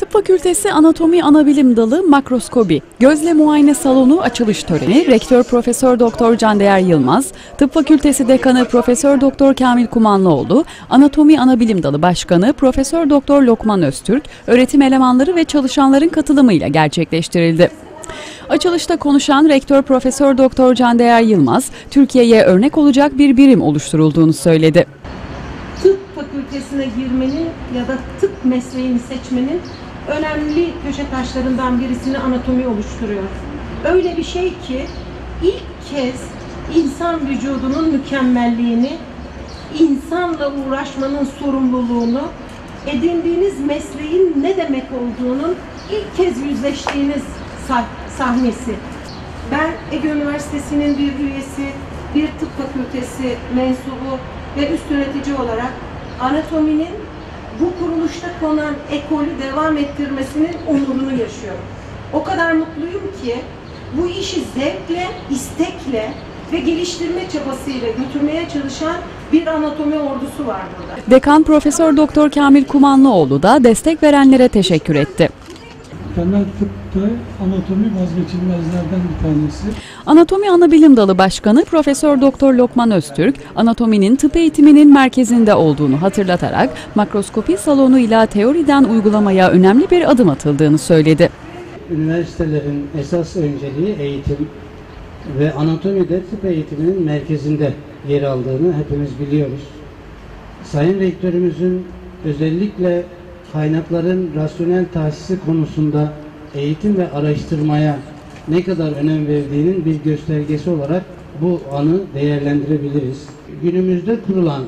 Tıp Fakültesi Anatomi Anabilim Dalı Makroskobi Gözle Muayene Salonu açılış töreni Rektör Profesör Doktor Candeğer Yılmaz, Tıp Fakültesi Dekanı Profesör Doktor Kamil Kumanlıoğlu, Anatomi Anabilim Dalı Başkanı Profesör Doktor Lokman Öztürk, öğretim elemanları ve çalışanların katılımıyla gerçekleştirildi. Açılışta konuşan Rektör Profesör Doktor Candeğer Yılmaz, Türkiye'ye örnek olacak bir birim oluşturulduğunu söyledi. tıp fakültesine girmenin ya da tıp mesleğini seçmenin önemli köşe taşlarından birisini anatomi oluşturuyor. Öyle bir şey ki ilk kez insan vücudunun mükemmelliğini, insanla uğraşmanın sorumluluğunu, edindiğiniz mesleğin ne demek olduğunun ilk kez yüzleştiğiniz sah- sahnesi. Ben Ege Üniversitesi'nin bir üyesi, bir tıp fakültesi mensubu ve üst yönetici olarak anatominin bu kuruluşta konan ekolü devam ettirmesinin onurunu yaşıyorum. O kadar mutluyum ki bu işi zevkle, istekle ve geliştirme çabasıyla götürmeye çalışan bir anatomi ordusu var burada. Dekan Profesör Doktor Kamil Kumanlıoğlu da destek verenlere teşekkür etti. Temel tıpta anatomi vazgeçilmezlerden bir tanesi. Anatomi Anabilim Dalı Başkanı Profesör Doktor Lokman Öztürk, anatominin tıp eğitiminin merkezinde olduğunu hatırlatarak makroskopi salonuyla teoriden uygulamaya önemli bir adım atıldığını söyledi. Üniversitelerin esas önceliği eğitim ve anatomide tıp eğitiminin merkezinde yer aldığını hepimiz biliyoruz. Sayın Rektörümüzün özellikle kaynakların rasyonel tahsisi konusunda eğitim ve araştırmaya ne kadar önem verdiğinin bir göstergesi olarak bu anı değerlendirebiliriz. Günümüzde kurulan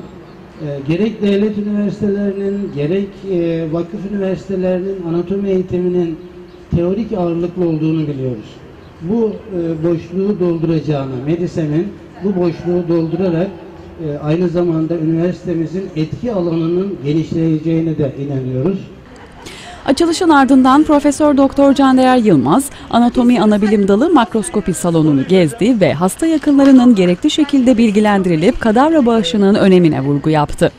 e, gerek devlet üniversitelerinin gerek e, vakıf üniversitelerinin anatomi eğitiminin teorik ağırlıklı olduğunu biliyoruz. Bu e, boşluğu dolduracağına, Medisem'in bu boşluğu doldurarak e, aynı zamanda üniversitemizin etki alanının genişleyeceğine de inanıyoruz. Açılışın ardından Profesör Doktor Candeğer Yılmaz, Anatomi Anabilim Dalı Makroskopi Salonu'nu gezdi ve hasta yakınlarının gerekli şekilde bilgilendirilip kadavra bağışının önemine vurgu yaptı.